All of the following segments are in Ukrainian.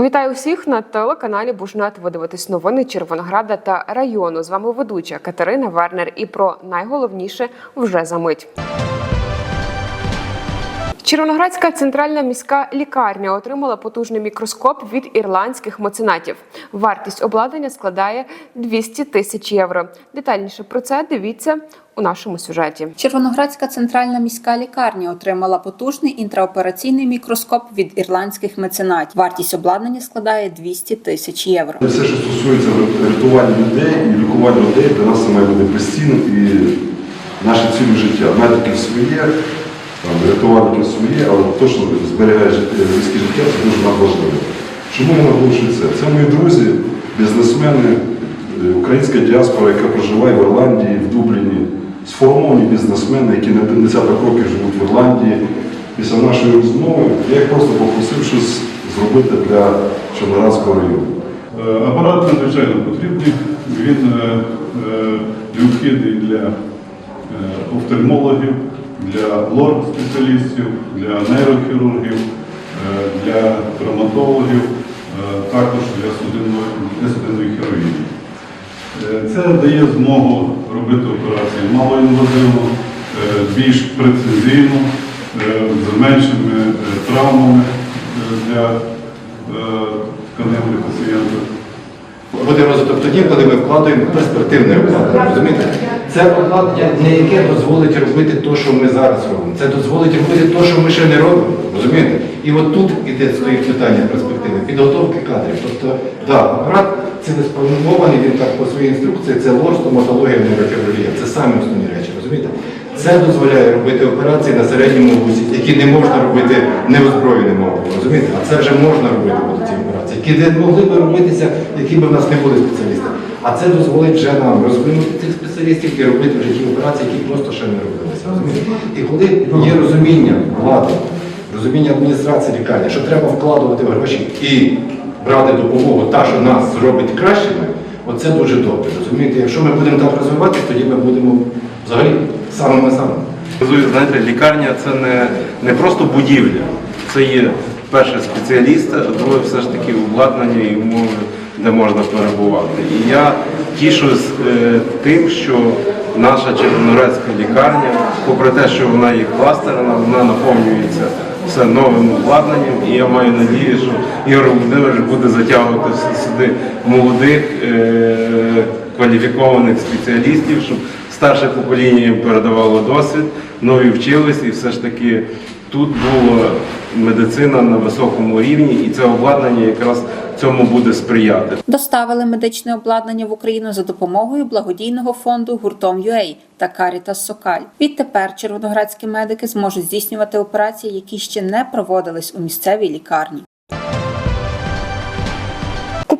Вітаю всіх на телеканалі Бужнет. Ви дивитесь новини Червонограда та району. З вами ведуча Катерина Вернер. І про найголовніше вже за мить. Червоноградська центральна міська лікарня отримала потужний мікроскоп від ірландських меценатів. Вартість обладнання складає 200 тисяч євро. Детальніше про це дивіться у нашому сюжеті. Червоноградська центральна міська лікарня отримала потужний інтраопераційний мікроскоп від ірландських меценатів. Вартість обладнання складає 200 тисяч євро. Все, що стосується рятування людей і лікування людей, для нас це має бути постійно і наше ціле життя. Медиків своє, там, рятувальників своє, але що зберігає людське життя, це дуже нам важливо. Чому я наголошую це? Це мої друзі, бізнесмени, е, українська діаспора, яка проживає в Ірландії, в Дубліні, сформовані бізнесмени, які на десяток років живуть в Ірландії. Після нашої розмови я їх просто попросив щось зробити для Чорнорадського району. Е, Апарат надзвичайно потрібний. Він е, необхідний для офтальмологів, для лор-спеціалістів, для нейрохірургів, е, для травматологів, е, також для судинної, хірургії. Е, Це дає змогу робити операції малоінвазивно, більш прецизійно, з меншими травмами для тканин для пацієнта. Буде розвиток тоді, коли ми вкладаємо перспективне обладнання. Розумієте? Це обладнання не яке дозволить робити те, що ми зараз робимо. Це дозволить робити те, що ми ще не робимо. Розумієте? І от тут іде стоїть питання перспективи, підготовки кадрів. Тобто, да, апарат цілеспрямований, він так по своїй інструкції, це лор, стоматологія, нейрохірургія. Це самі основні речі, розумієте? Це дозволяє робити операції на середньому вузі, які не можна робити неозброєним оком, розумієте? А це вже можна робити будуть ці операції, які не могли б робитися, які б в нас не були спеціалісти. А це дозволить вже нам розвинути цих спеціалістів і робити в житті операції, які просто ще не робилися. І коли є розуміння влади, розуміння адміністрації лікарні, що треба вкладувати гроші і брати допомогу, та, що нас зробить кращими, оце дуже добре. Розумієте, якщо ми будемо так розвиватися, тоді ми будемо взагалі самими самими. Знаєте, лікарня це не, не просто будівля, це є перше спеціалісти, а друге все ж таки обладнання і умови, де можна перебувати. І я тішусь е, тим, що наша Червоноградська лікарня, попри те, що вона є кластерна, вона наповнюється все новим обладнанням. І я маю надію, що Ігор Володимирович буде затягувати сюди молодих е, кваліфікованих спеціалістів, щоб старше покоління їм передавало досвід, нові вчились, і все ж таки тут була медицина на високому рівні, і це обладнання якраз цьому буде сприяти. Доставили медичне обладнання в Україну за допомогою благодійного фонду гуртом UA та Caritas Сокаль. Відтепер червоноградські медики зможуть здійснювати операції, які ще не проводились у місцевій лікарні.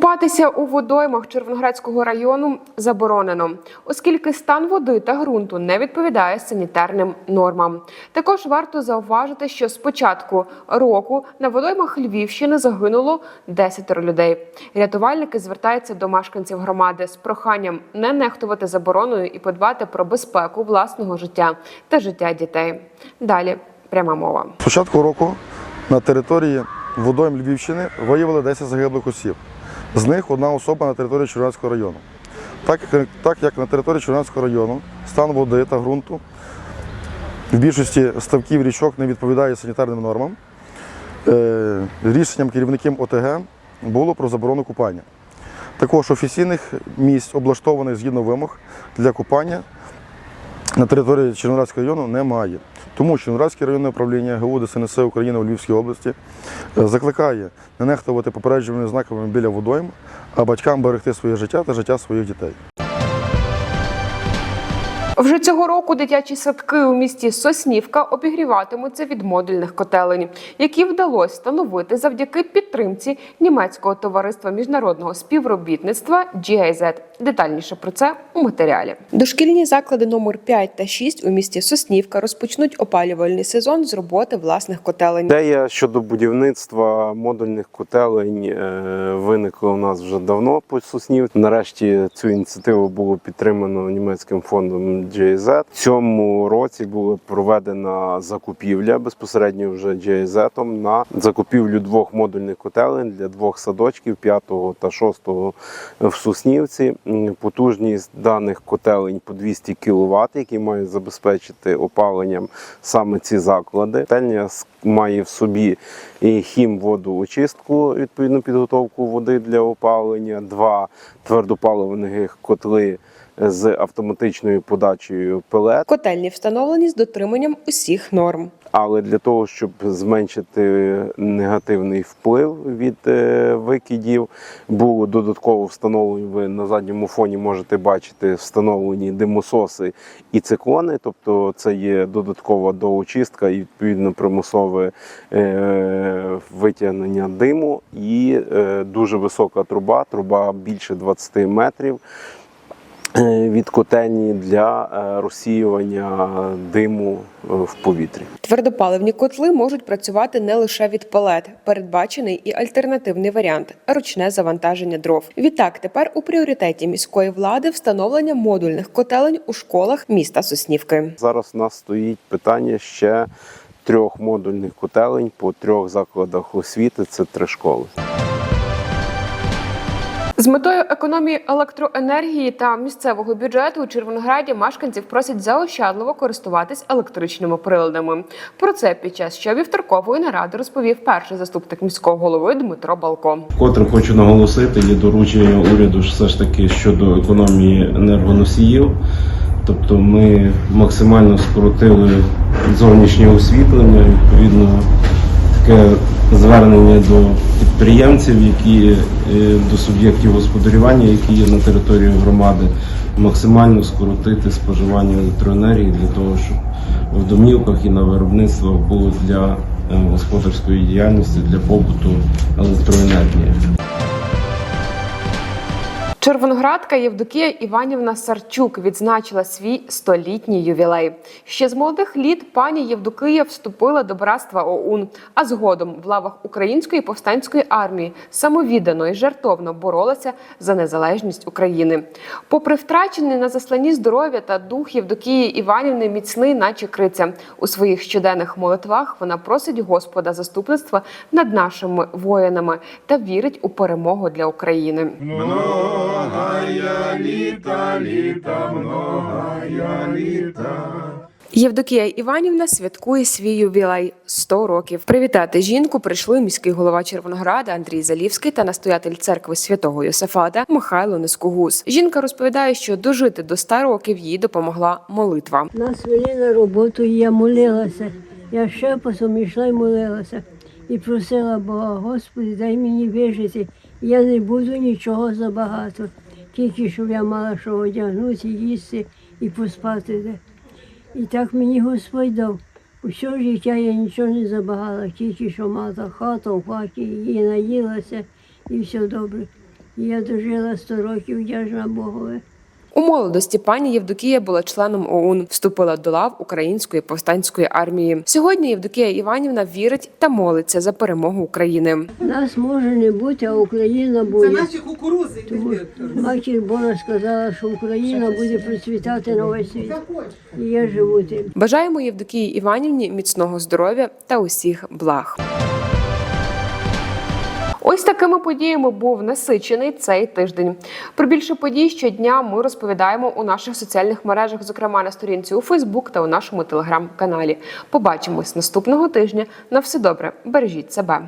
Купатися у водоймах Червоноградського району заборонено, оскільки стан води та ґрунту не відповідає санітарним нормам. Також варто зауважити, що з початку року на водоймах Львівщини загинуло 10 людей. Рятувальники звертаються до мешканців громади з проханням не нехтувати забороною і подбати про безпеку власного життя та життя дітей. Далі пряма мова. З початку року на території водойм Львівщини виявили 10 загиблих осіб. З них одна особа на території Червонського району. Так, так як на території Червонського району стан води та ґрунту в більшості ставків річок не відповідає санітарним нормам, е, рішенням керівників ОТГ було про заборону купання. Також офіційних місць, облаштованих згідно вимог для купання на території Черноградського району немає. Тому Черноградське районне управління ГУ ДСНС України у Львівській області е, закликає не нехтувати попереджувальними знаками біля водойм, а батькам берегти своє життя та життя своїх дітей. Вже цього року дитячі садки у місті Соснівка обігріватимуться від модульних котелень, які вдалося встановити завдяки підтримці німецького товариства міжнародного співробітництва GIZ. Детальніше про це у матеріалі. Дошкільні заклади номер 5 та 6 у місті Соснівка розпочнуть опалювальний сезон з роботи власних котелень. Ідея щодо будівництва модульних котелень е, виникла у нас вже давно по Соснів. Нарешті цю ініціативу було підтримано німецьким фондом GIZ. В цьому році була проведена закупівля безпосередньо вже GIZ на закупівлю двох модульних котелень для двох садочків 5 та 6 в Соснівці. М, Потужність даних котелень по 200 кВт, які мають забезпечити опаленням саме ці заклади. Котельня має в собі і хімводоочистку, відповідну підготовку води для опалення, два твердопаливних котли з автоматичною подачею пелет. Котельні встановлені з дотриманням усіх норм. Але для того, щоб зменшити негативний вплив від е, викидів, було додатково встановлені. Ви на задньому фоні можете бачити встановлені димососи і циклони. Тобто це є додаткова доочистка і відповідно примусове е, витягнення диму. І е, дуже висока труба, труба більше 20 метрів від котельні для е, розсіювання диму е, в повітрі. Твердопаливні котли можуть працювати не лише від палет. Передбачений і альтернативний варіант ручне завантаження дров. Відтак, тепер у пріоритеті міської влади встановлення модульних котелень у школах міста Соснівки. Зараз у нас стоїть питання ще трьох модульних котелень по трьох закладах освіти. Це три школи. З метою економії електроенергії та місцевого бюджету у Червонограді мешканців просять заощадливо користуватись електричними приладами. Про це під час щовівторкової наради розповів перший заступник міського голови Дмитро Балко. Вкотре хочу наголосити, є доручення уряду все ж таки щодо економії енергоносіїв. Тобто ми максимально скоротили зовнішнє освітлення, відповідно таке звернення до підприємців, які е, до суб'єктів господарювання, які є на території громади, максимально скоротити споживання електроенергії для того, щоб в домівках і на виробництвах було для е, господарської діяльності, для побуту електроенергії. Червоноградка Євдокія Іванівна Сарчук відзначила свій столітній ювілей. Ще з молодих літ пані Євдокія вступила до братства ОУН, а згодом в лавах української повстанської армії самовіддано і жертовно боролася за незалежність України. Попри втрачений на засланні здоров'я та дух Євдокії Іванівни міцний, наче криця. У своїх щоденних молитвах вона просить Господа заступництва над нашими воїнами та вірить у перемогу для України. Євдокія Іванівна святкує свій ювілей 100 років. Привітати жінку прийшли міський голова Червонограда Андрій Залівський та настоятель церкви святого Йосифата Михайло Нескогус. Жінка розповідає, що дожити до 100 років їй допомогла молитва. Нас вели на роботу, і я молилася. Я ще потім йшла і молилася. І просила Бога, Господи, дай мені вижити. Я не буду нічого забагато. Тільки щоб я мала що одягнути, їсти і поспати де. І так мені Господь дав. Усе життя я нічого не забагала, тільки що мала хату в хаті, і наїлася, і все добре. І я дожила 100 років, вдячна Богові. У молодості пані Євдокія була членом ОУН, вступила до лав Української повстанської армії. Сьогодні Євдокія Іванівна вірить та молиться за перемогу України. Нас може не бути, а Україна буде. Це наші кукурузи. Тому матір Божа сказала, що Україна буде процвітати на весь світ. І я живу тим. Бажаємо Євдокії Іванівні міцного здоров'я та усіх благ. Ось такими подіями був насичений цей тиждень. Про більше подій щодня ми розповідаємо у наших соціальних мережах, зокрема на сторінці у Фейсбук та у нашому телеграм-каналі. Побачимось наступного тижня. На все добре, бережіть себе.